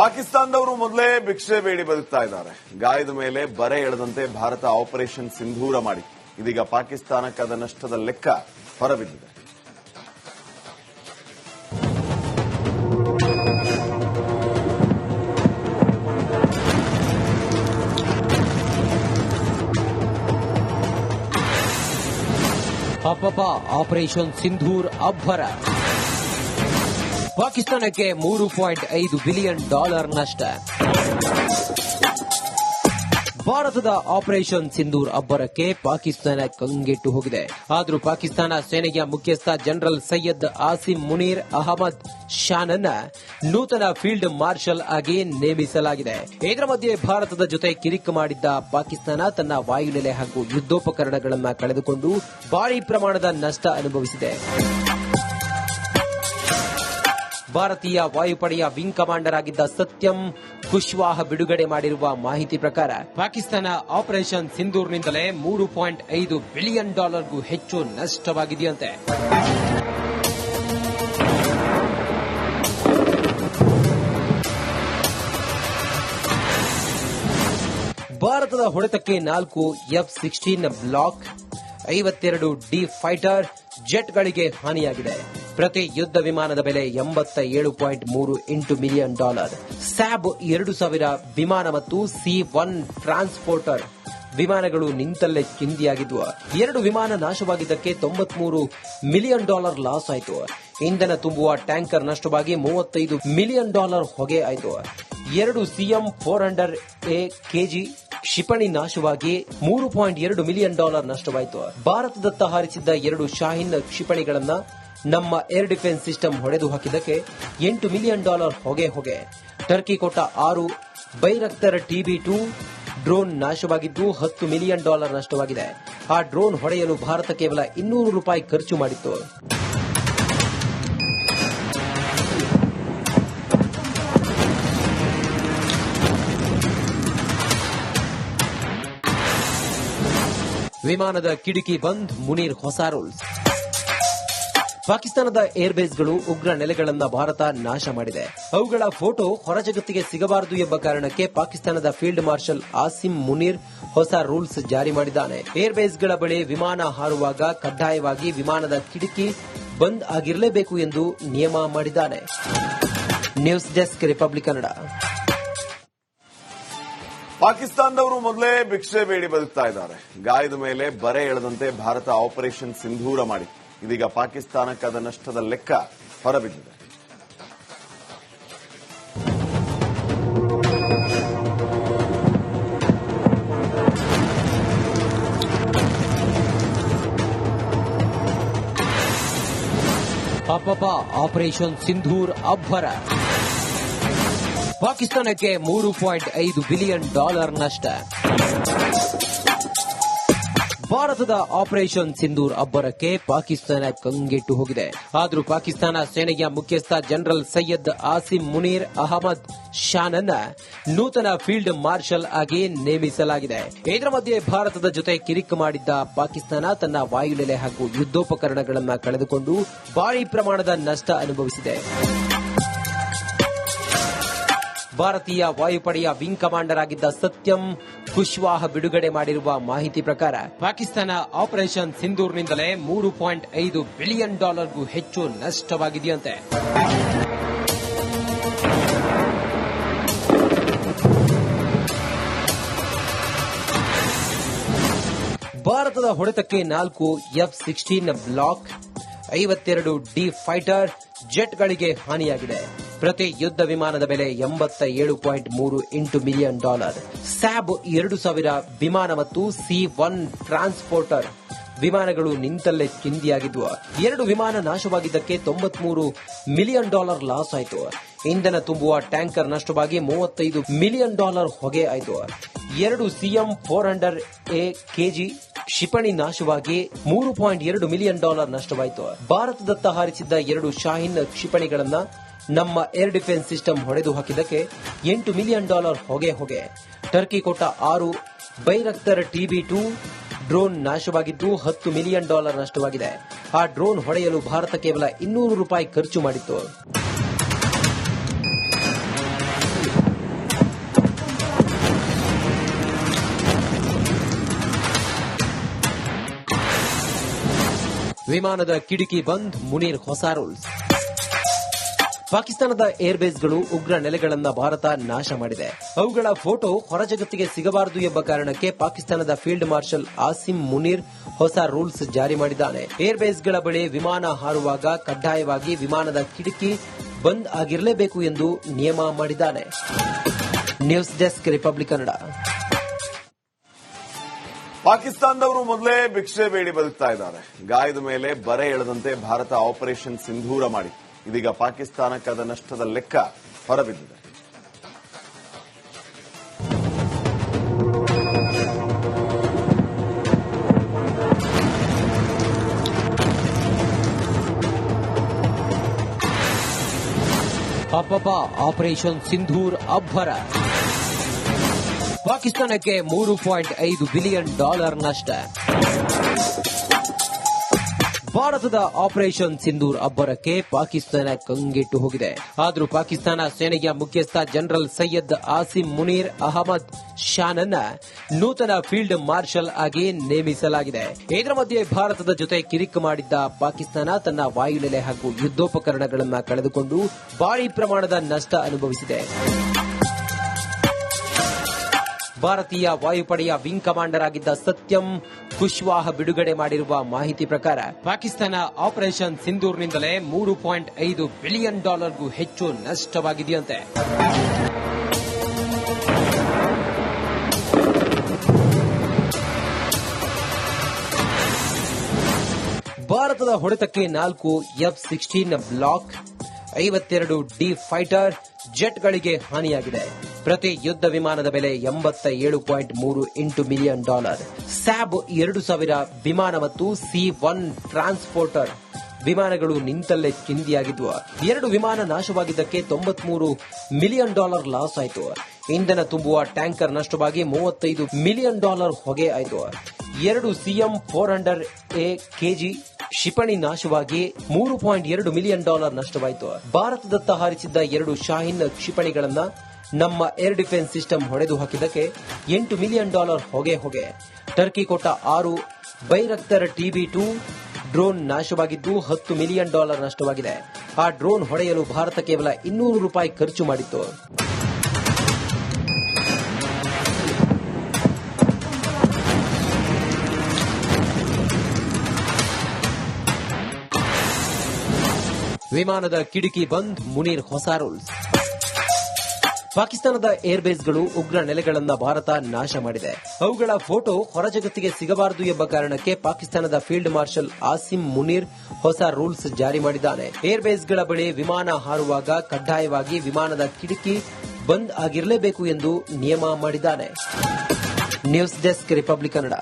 ಪಾಕಿಸ್ತಾನದವರು ಮೊದಲೇ ಭಿಕ್ಷೆ ಬೇಡಿ ಬದುಕ್ತಾ ಇದ್ದಾರೆ. ಗಾಯದ ಮೇಲೆ ಬರೆ ಎಳೆದಂತೆ ಭಾರತ ಆಪರೇಷನ್ ಸಿಂಧೂರ ಮಾಡಿ. ಇದೀಗ ಪಾಕಿಸ್ತಾನಕ್ಕಾದ ನಷ್ಟದ ಲೆಕ್ಕ ಹೊರಬಿದ್ದಿದೆ. ಅಪ್ಪಪ್ಪ ಆಪರೇಷನ್ ಸಿಂಧೂರ್ ಅಬ್ಬರ. ಪಾಕಿಸ್ತಾನಕ್ಕೆ ಮೂರು ಪಾಯಿಂಟ್ ಐದು ಬಿಲಿಯನ್ ಡಾಲರ್ ನಷ್ಟ. ಭಾರತದ ಆಪರೇಷನ್ ಸಿಂಧೂರ್ ಅಬ್ಬರಕ್ಕೆ ಪಾಕಿಸ್ತಾನ ಕಂಗೆಟ್ಟು ಹೋಗಿದೆ. ಆದರೂ ಪಾಕಿಸ್ತಾನ ಸೇನೆಯ ಮುಖ್ಯಸ್ಥ ಜನರಲ್ ಸೈಯದ್ ಆಸಿಮ್ ಮುನೀರ್ ಅಹಮದ್ ಶಾನನ್ನ ನೂತನ ಫೀಲ್ಡ್ ಮಾರ್ಷಲ್ ಆಗಿ ನೇಮಿಸಲಾಗಿದೆ. ಇದರ ಮಧ್ಯೆ ಭಾರತದ ಜೊತೆ ಕಿರಿಕ್ ಮಾಡಿದ್ದ ಪಾಕಿಸ್ತಾನ ತನ್ನ ವಾಯುನೆಲೆ ಹಾಗೂ ಯುದ್ದೋಪಕರಣಗಳನ್ನು ಕಳೆದುಕೊಂಡು ಭಾರಿ ಪ್ರಮಾಣದ ನಷ್ಟ ಅನುಭವಿಸಿದೆ. ಭಾರತೀಯ ವಾಯುಪಡೆಯ ವಿಂಗ್ ಕಮಾಂಡರ್ ಆಗಿದ್ದ ಸತ್ಯಂ ಕುಶ್ವಾಹ ಬಿಡುಗಡೆ ಮಾಡಿರುವ ಮಾಹಿತಿ ಪ್ರಕಾರ, ಪಾಕಿಸ್ತಾನ ಆಪರೇಷನ್ ಸಿಂಧೂರ್ನಿಂದಲೇ ಮೂರು ಪಾಯಿಂಟ್ ಐದು ಬಿಲಿಯನ್ ಡಾಲರ್ಗೂ ಹೆಚ್ಚು ನಷ್ಟವಾಗಿದೆಯಂತೆ. ಭಾರತದ ಹೊಡೆತಕ್ಕೆ ನಾಲ್ಕು ಎಫ್ ಸಿಕ್ಸ್ಟೀನ್ ಬ್ಲಾಕ್, ಐವತ್ತೆರಡು ಡಿ ಫೈಟರ್ ಜೆಟ್ಗಳಿಗೆ ಹಾನಿಯಾಗಿದೆ. ಪ್ರತಿ ಯುದ್ಧ ವಿಮಾನದ ಬೆಲೆ ಎಂಬತ್ತ ಏಳು ಪಾಯಿಂಟ್ ಮೂರು ಎಂಟು ಮಿಲಿಯನ್ ಡಾಲರ್. ಸ್ಯಾಬ್ ಎರಡು ಸಾವಿರ ವಿಮಾನ ಮತ್ತು ಸಿ ಒನ್ ಟ್ರಾನ್ಸ್ಪೋರ್ಟರ್. ವಿಮಾನಗಳು ನಿಂತಲ್ಲೇ ಚಿಂದಿಯಾಗಿದ್ವು. ಎರಡು ವಿಮಾನ ನಾಶವಾಗಿದ್ದಕ್ಕೆ ತೊಂಬತ್ಮೂರು ಮಿಲಿಯನ್ ಡಾಲರ್ ಲಾಸ್ ಆಯಿತು. ಇಂಧನ ತುಂಬುವ ಟ್ಯಾಂಕರ್ ನಷ್ಟವಾಗಿ ಮೂವತ್ತೈದು ಮಿಲಿಯನ್ ಡಾಲರ್ ಹೊಗೆ ಆಯಿತು. ಎರಡು C M four hundred A K G ಕ್ಷಿಪಣಿ ನಾಶವಾಗಿ ಮೂರು ಪಾಯಿಂಟ್ ಎರಡು ಮಿಲಿಯನ್ ಡಾಲರ್ ನಷ್ಟವಾಯಿತು. ಭಾರತದತ್ತ ಹಾರಿಸಿದ್ದ ಎರಡು ಶಾಹಿನ್ ಕ್ಷಿಪಣಿಗಳನ್ನ ನಮ್ಮ ಏರ್ ಡಿಫೆನ್ಸ್ ಸಿಸ್ಟಮ್ ಹೊಡೆದು ಹಾಕಿದ್ದಕ್ಕೆ ಎಂಟು ಮಿಲಿಯನ್ ಡಾಲರ್ ಹೊಗೆ ಹೊಗೆ. ಟರ್ಕಿ ಕೊಟ್ಟ ಆರು, Bayraktar T B two drone ನಾಶವಾಗಿದ್ದು ಹತ್ತು ಮಿಲಿಯನ್ ಡಾಲರ್ ನಷ್ಟವಾಗಿದೆ. ಆ ಡ್ರೋನ್ ಹೊಡೆಯಲು ಭಾರತ ಕೇವಲ ಇನ್ನೂರು ರೂಪಾಯಿ ಖರ್ಚು ಮಾಡಿತ್ತು. ವಿಮಾನದ ಕಿಡಿಕಿ ಬಂದ್ ಮುನೀರ್ ಹೊಸ ರೂಲ್ಸ್. ಪಾಕಿಸ್ತಾನದ ಏರ್ಬೇಸ್ಗಳು ಉಗ್ರ ನೆಲೆಗಳನ್ನ ಭಾರತ ನಾಶ ಮಾಡಿದೆ. ಅವುಗಳ ಫೋಟೋ ಹೊರ ಜಗತ್ತಿಗೆ ಸಿಗಬಾರದು ಎಂಬ ಕಾರಣಕ್ಕೆ ಪಾಕಿಸ್ತಾನದ ಫೀಲ್ಡ್ ಮಾರ್ಷಲ್ ಆಸಿಮ್ ಮುನೀರ್ ಹೊಸ ರೂಲ್ಸ್ ಜಾರಿ ಮಾಡಿದ್ದಾನೆ. ಏರ್ಬೇಸ್ಗಳ ಬಳಿ ವಿಮಾನ ಹಾರುವಾಗ ಕಡ್ಡಾಯವಾಗಿ ವಿಮಾನದ ಕಿಟಕಿ ಬಂದ್ ಆಗಿರಲೇಬೇಕು ಎಂದು ನಿಯಮ ಮಾಡಿದ್ದಾನೆ. News desk Republic Kannada. ಪಾಕಿಸ್ತಾನದವರು ಮೊದಲೇ ಭಿಕ್ಷೆ ಬೇಡಿ ಬದುಕ್ತಾ ಇದ್ದಾರೆ. ಗಾಯದ ಮೇಲೆ ಬರೆ ಎಳೆದಂತೆ ಭಾರತ ಆಪರೇಷನ್ ಸಿಂಧೂರ ಮಾಡಿ. ಇದೀಗ ಪಾಕಿಸ್ತಾನಕ್ಕಾದ ನಷ್ಟದ ಲೆಕ್ಕ ಹೊರಬಿದ್ದಿದೆ. ಅಪಪ ಆಪರೇಷನ್ ಸಿಂಧೂರ್ ಅಬ್ಬರ. ಪಾಕಿಸ್ತಾನಕ್ಕೆ ಮೂರು ಪಾಯಿಂಟ್ ಐದು ಬಿಲಿಯನ್ ಡಾಲರ್ ನಷ್ಟ. ಭಾರತದ ಆಪರೇಷನ್ ಸಿಂಧೂರ್ ಅಬ್ಬರಕ್ಕೆ ಪಾಕಿಸ್ತಾನ ಕಂಗೆಟ್ಟು ಹೋಗಿದೆ. ಆದರೂ ಪಾಕಿಸ್ತಾನ ಸೇನೆಯ ಮುಖ್ಯಸ್ಥ ಜನರಲ್ ಸೈಯದ್ ಆಸಿಮ್ ಮುನೀರ್ ಅಹಮದ್ ಶಾನನ್ನ ನೂತನ ಫೀಲ್ಡ್ ಮಾರ್ಷಲ್ ಆಗಿ ನೇಮಿಸಲಾಗಿದೆ. ಇದರ ಮಧ್ಯೆ ಭಾರತದ ಜೊತೆ ಕಿರಿಕ್ ಮಾಡಿದ್ದ ಪಾಕಿಸ್ತಾನ ತನ್ನ ವಾಯುನೆಲೆ ಹಾಗೂ ಯುದ್ಧೋಪಕರಣಗಳನ್ನು ಕಳೆದುಕೊಂಡು ಭಾರಿ ಪ್ರಮಾಣದ ನಷ್ಟ ಅನುಭವಿಸಿದೆ. ಭಾರತೀಯ ವಾಯುಪಡೆಯ ವಿಂಗ್ ಕಮಾಂಡರ್ ಆಗಿದ್ದ ಸತ್ಯಂ ಕುಶ್ವಾಹ ಬಿಡುಗಡೆ ಮಾಡಿರುವ ಮಾಹಿತಿ ಪ್ರಕಾರ ಪಾಕಿಸ್ತಾನ ಆಪರೇಷನ್ ಸಿಂಧೂರ್ನಿಂದಲೇ ಮೂರು ಪಾಯಿಂಟ್ ಐದು ಬಿಲಿಯನ್ ಡಾಲರ್ಗೂ ಹೆಚ್ಚು ನಷ್ಟವಾಗಿದೆಯಂತೆ. ಭಾರತದ ಹೊಡೆತಕ್ಕೆ ನಾಲ್ಕು ಎಫ್ ಸಿಕ್ಸ್ಟೀನ್ ಬ್ಲಾಕ್ ಐವತ್ತೆರಡು ಡಿ ಫೈಟರ್ ಜೆಟ್ಗಳಿಗೆ ಹಾನಿಯಾಗಿದೆ. ಪ್ರತಿ ಯುದ್ಧ ವಿಮಾನದ ಬೆಲೆ ಎಂಬತ್ತ ಏಳು ಪಾಯಿಂಟ್ ಮೂರು ಎಂಟು ಮಿಲಿಯನ್ ಡಾಲರ್. ಸ್ಯಾಬ್ ಎರಡು ಸಾವಿರ ವಿಮಾನ ಮತ್ತು ಸಿ ಒನ್ ಟ್ರಾನ್ಸ್ಪೋರ್ಟರ್. ವಿಮಾನಗಳು ನಿಂತಲ್ಲೇ ಚಿಂದಿಯಾಗಿದ್ವು. ಎರಡು ವಿಮಾನ ನಾಶವಾಗಿದ್ದಕ್ಕೆ ತೊಂಬತ್ಮೂರು ಮಿಲಿಯನ್ ಡಾಲರ್ ಲಾಸ್ ಆಯಿತು. ಇಂಧನ ತುಂಬುವ ಟ್ಯಾಂಕರ್ ನಷ್ಟವಾಗಿ ಮೂವತ್ತೈದು ಮಿಲಿಯನ್ ಡಾಲರ್ ಹೊಗೆ ಆಯಿತು. ಎರಡು C M four hundred A K G ಕ್ಷಿಪಣಿ ನಾಶವಾಗಿ ಮೂರು ಪಾಯಿಂಟ್ ಎರಡು ಮಿಲಿಯನ್ ಡಾಲರ್ ನಷ್ಟವಾಯಿತು. ಭಾರತದತ್ತ ಹಾರಿಸಿದ್ದ ಎರಡು ಶಾಹಿನ್ ಕ್ಷಿಪಣಿಗಳನ್ನ ನಮ್ಮ ಏರ್ ಡಿಫೆನ್ಸ್ ಸಿಸ್ಟಮ್ ಹೊಡೆದು ಹಾಕಿದ್ದಕ್ಕೆ ಎಂಟು ಮಿಲಿಯನ್ ಡಾಲರ್ ಹೊಗೆ ಹೊಗೆ. ಟರ್ಕಿ ಕೊಟ್ಟ ಆರು, Bayraktar T B two drone ನಾಶವಾಗಿದ್ದು ಹತ್ತು ಮಿಲಿಯನ್ ಡಾಲರ್ ನಷ್ಟವಾಗಿದೆ. ಆ ಡ್ರೋನ್ ಹೊಡೆಯಲು ಭಾರತ ಕೇವಲ ಇನ್ನೂರು ರೂಪಾಯಿ ಖರ್ಚು ಮಾಡಿತ್ತು. ವಿಮಾನದ ಕಿಡಿಕಿ ಬಂದ್ ಮುನೀರ್ ಹೊಸ ರೂಲ್ಸ್ ಪಾಕಿಸ್ತಾನದ ಏರ್ಬೇಸ್ಗಳು ಉಗ್ರ ನೆಲೆಗಳನ್ನ ಭಾರತ ನಾಶ ಮಾಡಿದೆ. ಅವುಗಳ ಫೋಟೋ ಹೊರ ಜಗತ್ತಿಗೆ ಸಿಗಬಾರದು ಎಂಬ ಕಾರಣಕ್ಕೆ ಪಾಕಿಸ್ತಾನದ ಫೀಲ್ಡ್ ಮಾರ್ಷಲ್ ಆಸಿಂ ಮುನೀರ್ ಹೊಸ ರೂಲ್ಸ್ ಜಾರಿ ಮಾಡಿದ್ದಾನೆ. ಏರ್ಬೇಸ್ಗಳ ಬಳಿ ವಿಮಾನ ಹಾರುವಾಗ ಕಡ್ಡಾಯವಾಗಿ ವಿಮಾನದ ಕಿಟಕಿ ಬಂದ್ ಆಗಿರಲೇಬೇಕು ಎಂದು ನಿಯಮ ಮಾಡಿದ್ದಾನೆ. News desk Republic Kannada. ಪಾಕಿಸ್ತಾನದವರು ಮೊದಲೇ ಭಿಕ್ಷೆ ಬೇಡಿ ಬದುಕ್ತಾ ಇದ್ದಾರೆ. ಗಾಯದ ಮೇಲೆ ಬರೆ ಎಳೆದಂತೆ ಭಾರತ ಆಪರೇಷನ್ ಸಿಂಧೂರ ಮಾಡಿ ಇದೀಗ ಪಾಕಿಸ್ತಾನಕ್ಕಾದ ನಷ್ಟದ ಲೆಕ್ಕ ಹೊರಬಿದ್ದಿದೆ. ಅಪ್ಪಪ್ಪ ಆಪರೇಷನ್ ಸಿಂಧೂರ್ ಅಬ್ಬರ. ಪಾಕಿಸ್ತಾನಕ್ಕೆ ಮೂರು ಪಾಯಿಂಟ್ ಐದು ಬಿಲಿಯನ್ ಡಾಲರ್ ನಷ್ಟ. ಭಾರತದ ಆಪರೇಷನ್ ಸಿಂಧೂರ್ ಅಬ್ಬರಕ್ಕೆ ಪಾಕಿಸ್ತಾನ ಕಂಗೆಟ್ಟು ಹೋಗಿದೆ. ಆದರೂ ಪಾಕಿಸ್ತಾನ ಸೇನೆಯ ಮುಖ್ಯಸ್ಥ ಜನರಲ್ ಸೈಯದ್ ಆಸಿಂ ಮುನೀರ್ ಅಹಮದ್ ಶಾನನ್ನ ನೂತನ ಫೀಲ್ಡ್ ಮಾರ್ಷಲ್ ಆಗಿ ನೇಮಿಸಲಾಗಿದೆ. ಇದರ ಮಧ್ಯೆ ಭಾರತದ ಜೊತೆ ಕಿರಿಕ್ ಮಾಡಿದ್ದ ಪಾಕಿಸ್ತಾನ ತನ್ನ ವಾಯುನೆಲೆ ಹಾಗೂ ಯುದ್ಧೋಪಕರಣಗಳನ್ನು ಕಳೆದುಕೊಂಡು ಭಾರಿ ಪ್ರಮಾಣದ ನಷ್ಟ ಅನುಭವಿಸಿದೆ. ಭಾರತೀಯ ವಾಯುಪಡೆಯ ವಿಂಗ್ ಕಮಾಂಡರ್ ಆಗಿದ್ದ ಸತ್ಯಂ ಕುಶ್ವಾಹ ಬಿಡುಗಡೆ ಮಾಡಿರುವ ಮಾಹಿತಿ ಪ್ರಕಾರ ಪಾಕಿಸ್ತಾನ ಆಪರೇಷನ್ ಸಿಂಧೂರ್ನಿಂದಲೇ ಮೂರು ಪಾಯಿಂಟ್ ಐದು ಬಿಲಿಯನ್ ಡಾಲರ್ಗೂ ಹೆಚ್ಚು ನಷ್ಟವಾಗಿದೆಯಂತೆ. ಭಾರತದ ಹೊಡೆತಕ್ಕೆ ನಾಲ್ಕು ಎಫ್ ಸಿಕ್ಸ್ಟೀನ್ ಬ್ಲಾಕ್ ಐವತ್ತೆರಡು ಡಿ ಫೈಟರ್ ಜೆಟ್ಗಳಿಗೆ ಹಾನಿಯಾಗಿದೆ. ಪ್ರತಿ ಯುದ್ಧ ವಿಮಾನದ ಬೆಲೆ ಎಂಬತ್ತ ಏಳು ಪಾಯಿಂಟ್ ಮೂರು ಎಂಟು ಮಿಲಿಯನ್ ಡಾಲರ್. ಸ್ಯಾಬ್ ಎರಡು ಸಾವಿರ ವಿಮಾನ ಮತ್ತು ಸಿ ಒನ್ ಟ್ರಾನ್ಸ್ಪೋರ್ಟರ್. ವಿಮಾನಗಳು ನಿಂತಲ್ಲೇ ಕಿಂದಿಯಾಗಿದ್ವು. ಎರಡು ವಿಮಾನ ನಾಶವಾಗಿದ್ದಕ್ಕೆ ತೊಂಬತ್ಮೂರು ಮಿಲಿಯನ್ ಡಾಲರ್ ಲಾಸ್ ಆಯಿತು. ಇಂಧನ ತುಂಬುವ ಟ್ಯಾಂಕರ್ ನಷ್ಟವಾಗಿ ಮೂವತ್ತೈದು ಮಿಲಿಯನ್ ಡಾಲರ್ ಹೊಗೆ ಆಯಿತು. ಎರಡು C M four hundred A K G ಕ್ಷಿಪಣಿ ನಾಶವಾಗಿ ಮೂರು ಪಾಯಿಂಟ್ ಎರಡು ಮಿಲಿಯನ್ ಡಾಲರ್ ನಷ್ಟವಾಯಿತು. ಭಾರತದತ್ತ ಹಾರಿಸಿದ್ದ ಎರಡು ಶಾಹಿನ್ ಕ್ಷಿಪಣಿಗಳನ್ನ ನಮ್ಮ ಏರ್ ಡಿಫೆನ್ಸ್ ಸಿಸ್ಟಮ್ ಹೊಡೆದು ಹಾಕಿದ್ದಕ್ಕೆ ಎಂಟು ಮಿಲಿಯನ್ ಡಾಲರ್ ಹೊಗೆ ಹೊಗೆ. ಟರ್ಕಿ ಕೊಟ್ಟ ಆರು Bayraktar T B two drone ನಾಶವಾಗಿದ್ದು ಹತ್ತು ಮಿಲಿಯನ್ ಡಾಲರ್ ನಷ್ಟವಾಗಿದೆ. ಆ ಡ್ರೋನ್ ಹೊಡೆಯಲು ಭಾರತ ಕೇವಲ ಇನ್ನೂರು ರೂಪಾಯಿ ಖರ್ಚು ಮಾಡಿತ್ತು. ವಿಮಾನದ ಕಿಟಕಿ ಬಂದ್ ಮುನೀರ್ ಹೊಸ ರೂಲ್ಸ್ ಪಾಕಿಸ್ತಾನದ ಏರ್ಬೇಸ್ಗಳು ಉಗ್ರ ನೆಲೆಗಳನ್ನ ಭಾರತ ನಾಶ ಮಾಡಿದೆ. ಅವುಗಳ ಫೋಟೋ ಹೊರ ಜಗತ್ತಿಗೆ ಸಿಗಬಾರದು ಎಂಬ ಕಾರಣಕ್ಕೆ ಪಾಕಿಸ್ತಾನದ ಫೀಲ್ಡ್ ಮಾರ್ಷಲ್ ಆಸಿಂ ಮುನೀರ್ ಹೊಸ ರೂಲ್ಸ್ ಜಾರಿ ಮಾಡಿದ್ದಾನೆ. ಏರ್ಬೇಸ್ಗಳ ಬಳಿ ವಿಮಾನ ಹಾರುವಾಗ ಕಡ್ಡಾಯವಾಗಿ ವಿಮಾನದ ಕಿಟಕಿ ಬಂದ್ ಆಗಿರಲೇಬೇಕು ಎಂದು ನಿಯಮ ಮಾಡಿದ್ದಾನೆ. News desk Republic Kannada.